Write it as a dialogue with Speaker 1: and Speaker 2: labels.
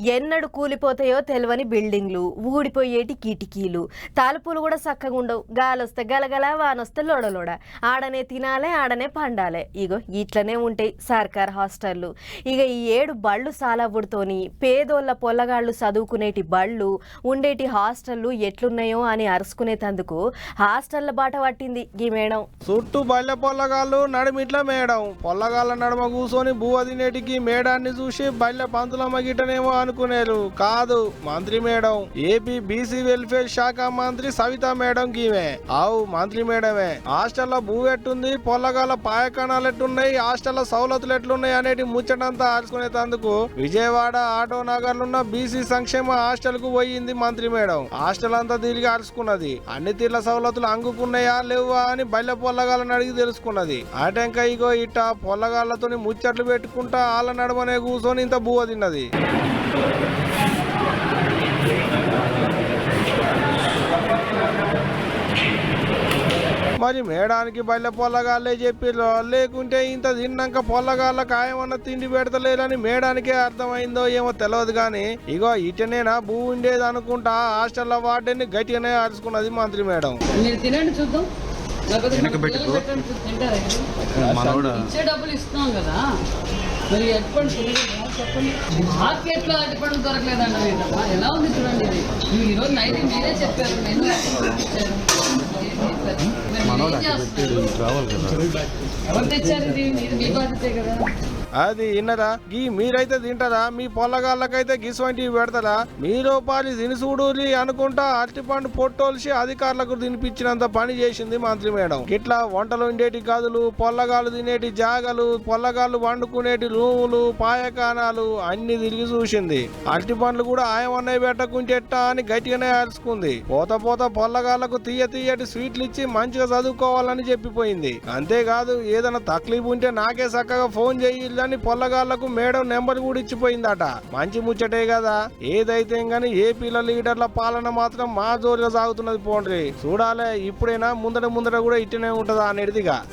Speaker 1: ఎన్నడు కూలిపోతాయో తెలియని బిల్డింగ్లు ఊడిపోయేటి కిటికీలు. తలుపులు కూడా చక్కగా ఉండవు. గాలొస్తే గలగల వానొస్తే లోడలోడ. ఆడనే తినాలే ఆడనే పండాలే. ఇగో ఇట్లనే ఉంటాయి సర్కార్ హాస్టళ్ళు. ఇక ఈ ఏడు బళ్ళు సాలవుడుతోని పేదోళ్ళ పొల్లగాళ్ళు చదువుకునేటి బళ్ళు ఉండేటి హాస్టళ్ళు ఎట్లున్నాయో అని అరుసుకునేటందుకు హాస్టళ్ళ బాట పట్టింది ఈ మేడం.
Speaker 2: చుట్టూ బళ్ళ పొల్లగాళ్ళు నడిమిట్ల మేడం. పొల్లగాళ్ళ నడుమ కూర్చొని బువ్వ తినేటికి మేడాన్ని చూసి బళ్ళ పంతులమ్మ గిట్టనేమో అనుకునేరు కాదు. మంత్రి మేడం ఏపీ బీసీ వెల్ఫేర్ శాఖ మంత్రి సవితా మేడం గీమే ఆవు మంత్రి మేడమే హాస్టల్లో భూమి ఎట్టుంది పొల్లగాల పాయకణాలు ఎట్టున్నాయి హాస్టల్లో సౌలతులు ఎట్లున్నాయి అనేటి ముచ్చటంతా ఆడుకునేందుకు విజయవాడ ఆటో నగర్లున్న బీసీ సంక్షేమ హాస్టల్కు పోయింది మంత్రి మేడం. హాస్టల్ అంతా తిరిగి అరుచుకున్నది అన్ని తీర్ల సౌలతులు అంగుకున్నాయా లేవా అని బల్లె పొల్లగాళ్ళని అడిగి తెలుసుకున్నది. ఆటంక ఇగో ఇట్ట పొల్లగాళ్ళతోని ముచ్చట్లు పెట్టుకుంటా వాళ్ళ నడమనే కూర్చొని ఇంత బువ్వ తిన్నది. మరి మేడానికి బల్లె పొల్లగాళ్ళే చెప్పిర్రు. లేకుంటే ఇంత తిన్నాక పొల్లగాళ్ళకి ఆయమన్న తిండి పెడతలేరని మేడానికే అర్థమైందో ఏమో తెలియదు కానీ ఇగో ఇటనేనా భూ ఉండేది అనుకుంటా హాస్టల్లో వార్డెన్ని గట్టిగానే అరుచుకున్నది మంత్రి మేడం.
Speaker 3: మీరు తినండి చూద్దాం. డబ్బులు ఇస్తున్నాం కదా. మరి తినలేదా? చెప్పండి. మార్కెట్లో పండు దొరకలేదండి ఏంటమ్మా ఎలా ఉంది చూడండి ఇది? మీరు ఈరోజు నైట్ మీరే చెప్పారు నేను ఎవరు తెచ్చారు ఇది? ఇది మీ బాధ్యతే కదా.
Speaker 2: అది విన్నరా గీ మీరైతే తింటారా? మీ పొల్లగాళ్ళకైతే గిసువంటివి పెడతారా మీరు పాలి తినిసూడూరి అనుకుంటా అరటిపండు పొట్టోల్సి అధికారులకు తినిపించినంత పని చేసింది మంత్రి మేడం. ఇట్లా వంటలు ఉండేటి గదులు పొల్లగాళ్ళు తినేటి జాగలు పొల్లగాళ్ళు వండుకునేటి రూములు పాయకానాలు అన్ని తిరిగి చూసింది. అరటి పండ్లు కూడా ఆయమన్నయ్య పెట్టకుంటెట్టా అని గట్టిగానే అరుచుకుంది. పోత పోత పొల్లగాళ్ళకు తీయ తీయటి స్వీట్లు ఇచ్చి మంచిగా చదువుకోవాలని చెప్పిపోయింది. అంతేకాదు ఏదైనా తక్లీఫ్ ఉంటే నాకే చక్కగా ఫోన్ చేయాలని పొల్లగాళ్ళకు మేడం నెంబర్ కూడా ఇచ్చిపోయిందట. మంచి ముచ్చటే కదా. ఏదైతే గాని ఏపీల లీడర్ల పాలన మాత్రం మా జోరుగా సాగుతున్నది పోండ్రి. చూడాలే ఇప్పుడైనా ముందట ముందట కూడా ఇట్టనే ఉంటదా అనేదిగా